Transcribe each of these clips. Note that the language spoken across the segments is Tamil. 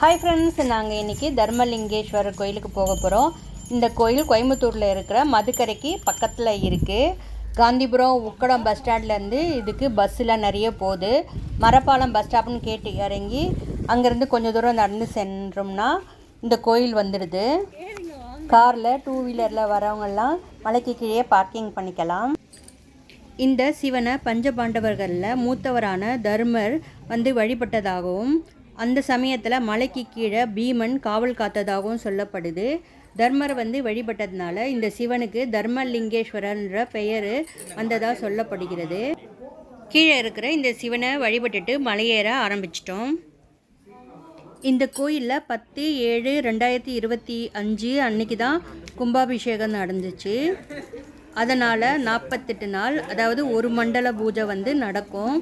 ஹாய் ஃப்ரெண்ட்ஸ் நாங்கள் இன்றைக்கி தர்மலிங்கேஸ்வரர் கோயிலுக்கு போக போகிறோம் இந்த கோயில் கோயம்புத்தூரில் இருக்கிற மதுக்கரைக்கு பக்கத்தில் இருக்குது காந்திபுரம் உக்கடம் பஸ் ஸ்டாண்ட்லேருந்து இதுக்கு பஸ்ஸில் நிறைய போகுது. மரப்பாலம் பஸ் ஸ்டாப்னு கேட்டு இறங்கி அங்கேருந்து கொஞ்சம் தூரம் நடந்து சென்றோம்னா இந்த கோயில் வந்துடுது. காரில் டூ வீலரில் வரவங்கெல்லாம் மலைக்கு கீழே பார்க்கிங் பண்ணிக்கலாம். இந்த சிவனை பஞ்சபாண்டவர்களில் மூத்தவரான தர்மர் வந்து வழிபட்டதாகவும் அந்த சமயத்தில் மலைக்கு கீழே பீமன் காவல் காத்ததாகவும் சொல்லப்படுது. தர்மர் வந்து வழிபட்டதுனால இந்த சிவனுக்கு தர்மலிங்கேஸ்வரன்ற பெயர் வந்ததாக சொல்லப்படுகிறது. கீழே இருக்கிற இந்த சிவனை வழிபட்டுட்டு மலையேற ஆரம்பிச்சிட்டோம். இந்த கோயிலில் பத்து ஏழு ரெண்டாயிரத்தி இருபத்தி அஞ்சு அன்னைக்கு தான் கும்பாபிஷேகம் நடந்துச்சு. அதனால் நாற்பத்தெட்டு நாள் அதாவது ஒரு மண்டல பூஜை வந்து நடக்கும்.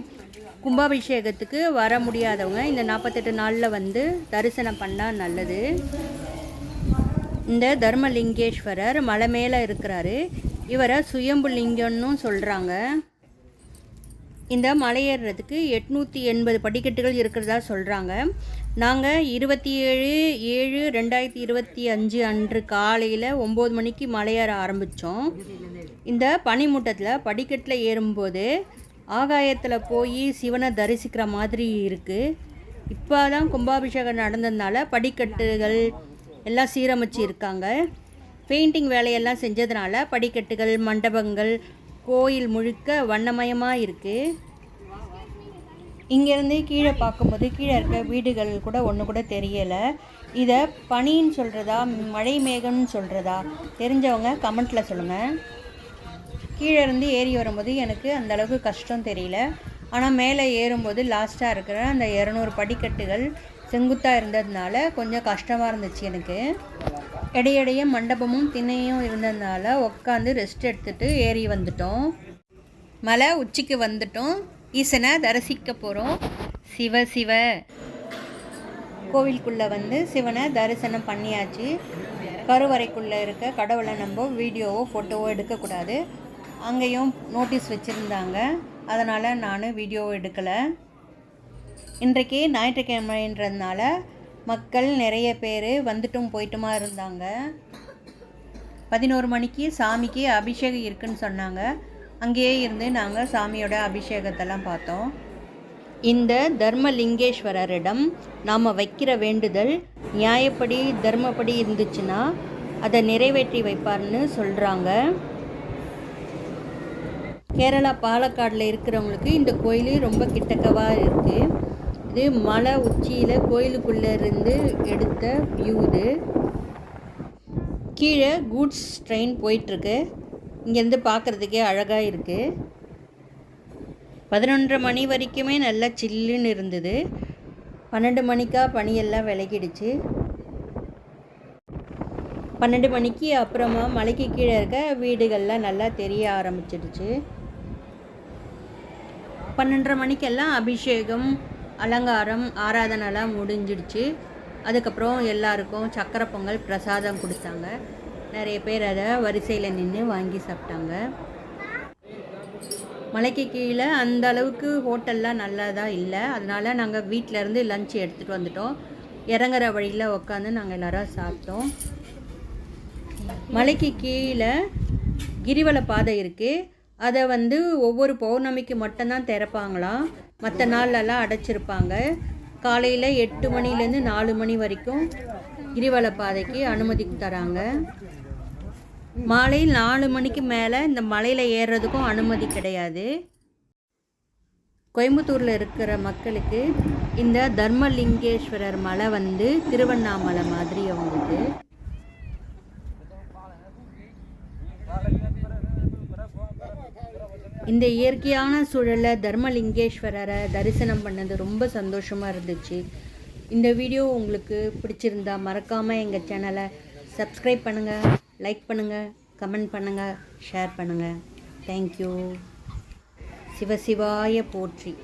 கும்பாபிஷேகத்துக்கு வர முடியாதவங்க இந்த நாற்பத்தெட்டு நாளில் வந்து தரிசனம் பண்ணால் நல்லது. இந்த தர்மலிங்கேஸ்வரர் மலை மேலே இருக்கிறாரு. இவரை சுயம்பு லிங்கம்னு சொல்கிறாங்க இந்த மலையேறுறதுக்கு எட்நூற்றி எண்பது படிக்கட்டுகள் இருக்கிறதா சொல்கிறாங்க நாங்கள் இருபத்தி ஏழு ஏழு ரெண்டாயிரத்தி இருபத்தி அஞ்சு அன்று காலையில் ஒம்பது மணிக்கு மலையேற ஆரம்பித்தோம் இந்த பனிமூட்டத்தில் படிக்கட்டில் ஏறும்போது ஆகாயத்தில் போய் சிவனை தரிசிக்கிற மாதிரி இருக்குது இப்போ தான் கும்பாபிஷேகம் நடந்ததுனால படிக்கட்டுகள் எல்லாம் சீரமைச்சு இருக்காங்க பெயிண்டிங் வேலையெல்லாம் செஞ்சதுனால படிக்கட்டுகள் மண்டபங்கள் கோயில் முழுக்க வண்ணமயமாக இருக்குது இங்கேருந்து கீழே பார்க்கும்போது கீழே இருக்க வீடுகள் கூட ஒன்று கூட தெரியலை. இதை பனின்னு சொல்கிறதா மழை மேகம்னு சொல்கிறதா தெரிஞ்சவங்க கமெண்ட்டில் சொல்லுங்கள் கீழே இருந்து ஏறி வரும்போது எனக்கு அந்த அளவுக்கு கஷ்டம் தெரியல. ஆனால் மேலே ஏறும்போது லாஸ்ட்டாக இருக்கிற அந்த இரநூறு படிக்கட்டுகள் செங்குத்தாக இருந்ததுனால கொஞ்சம் கஷ்டமாக இருந்துச்சு எனக்கு. இடையிடையே மண்டபமும் திண்ணையும் இருந்ததுனால உட்காந்து ரெஸ்ட் எடுத்துகிட்டு ஏறி வந்துட்டோம். மலை உச்சிக்கு வந்துட்டோம். ஈசனை தரிசிக்க போகிறோம் சிவ சிவ. கோவிலுக்குள்ளே வந்து சிவனை தரிசனம் பண்ணியாச்சு. கருவறைக்குள்ளே இருக்க கடவுளை நம்ம வீடியோவோ ஃபோட்டோவோ எடுக்கக்கூடாது. அங்கேயும் நோட்டீஸ் வச்சுருந்தாங்க. அதனால் நான் வீடியோ எடுக்கலை. இன்றைக்கு ஞாயிற்றுக்கிழமைன்றதுனால மக்கள் நிறைய பேர் வந்துட்டும் போயிட்டுமா இருந்தாங்க. பதினோரு மணிக்கு சாமிக்கு அபிஷேகம் இருக்குன்னு சொன்னாங்க. அங்கேயே இருந்து நாங்கள் சாமியோட அபிஷேகத்தெல்லாம் பார்த்தோம். இந்த தர்மலிங்கேஸ்வரரிடம் நாம் வைக்கிற வேண்டுதல் நியாயப்படி தர்மப்படி இருந்துச்சுன்னா அதை நிறைவேற்றி வைப்பார்னு சொல்கிறாங்க கேரளா பாலக்காடில் இருக்கிறவங்களுக்கு இந்த கோயில் ரொம்ப கிட்டக்கவாக இருக்குது இது மலை உச்சியில் கோயிலுக்குள்ளே இருந்து எடுத்த வியூ இது. கீழே கூட்ஸ் ட்ரெயின் போயிட்டுருக்கு. இங்கேருந்து பார்க்குறதுக்கே அழகாக இருக்குது பதினொன்றரை மணி வரைக்குமே நல்லா சில்லுன்னு இருந்தது. பன்னெண்டு மணிக்கா பனியெல்லாம் விலகிடுச்சு. பன்னெண்டு மணிக்கு அப்புறமா மலைக்கு கீழே இருக்க வீடுகள்லாம் நல்லா தெரிய ஆரம்பிச்சிடுச்சு. பன்னெண்டரை மணிக்கெல்லாம் அபிஷேகம் அலங்காரம் ஆராதனைலாம் முடிஞ்சிடுச்சு. அதுக்கப்புறம் எல்லாருக்கும் சக்கரை பொங்கல் பிரசாதம் கொடுத்தாங்க. நிறைய பேர் அதை வரிசையில் நின்று வாங்கி சாப்பிட்டாங்க. மலைக்கு கீழே அந்த அளவுக்கு ஹோட்டல்லாம் நல்லதாக இல்லை. அதனால் நாங்கள் வீட்டிலேருந்து லஞ்ச் எடுத்துகிட்டு வந்துட்டோம். இறங்குற வழியில் உட்காந்து நாங்கள் எல்லோரும் சாப்பிட்டோம். மலைக்கு கீழே கிரிவல பாதை இருக்குது அதை வந்து ஒவ்வொரு பௌர்ணமிக்கு மட்டும்தான் திறப்பாங்களாம் மற்ற நாள்லலாம் அடைச்சிருப்பாங்க. காலையில் எட்டு மணிலேருந்து நாலு மணி வரைக்கும் கிரிவல பாதைக்கு அனுமதி தராங்க. மாலை நாலு மணிக்கு மேலே இந்த மலையில் ஏறுறதுக்கும் அனுமதி கிடையாது. கோயம்புத்தூரில் இருக்கிற மக்களுக்கு இந்த தர்மலிங்கேஸ்வரர் மலை வந்து திருவண்ணாமலை மாதிரி அவங்களுக்கு. இந்த இயற்கையான சூழலில் தர்மலிங்கேஸ்வரரை தரிசனம் பண்ணது ரொம்ப சந்தோஷமாக இருந்துச்சு. இந்த வீடியோ உங்களுக்கு பிடிச்சிருந்தா மறக்காமல் எங்கள் சேனலை சப்ஸ்கிரைப் பண்ணுங்கள் லைக் பண்ணுங்கள் கமெண்ட் பண்ணுங்கள் ஷேர் பண்ணுங்கள் தேங்க்யூ சிவசிவாய போற்றி.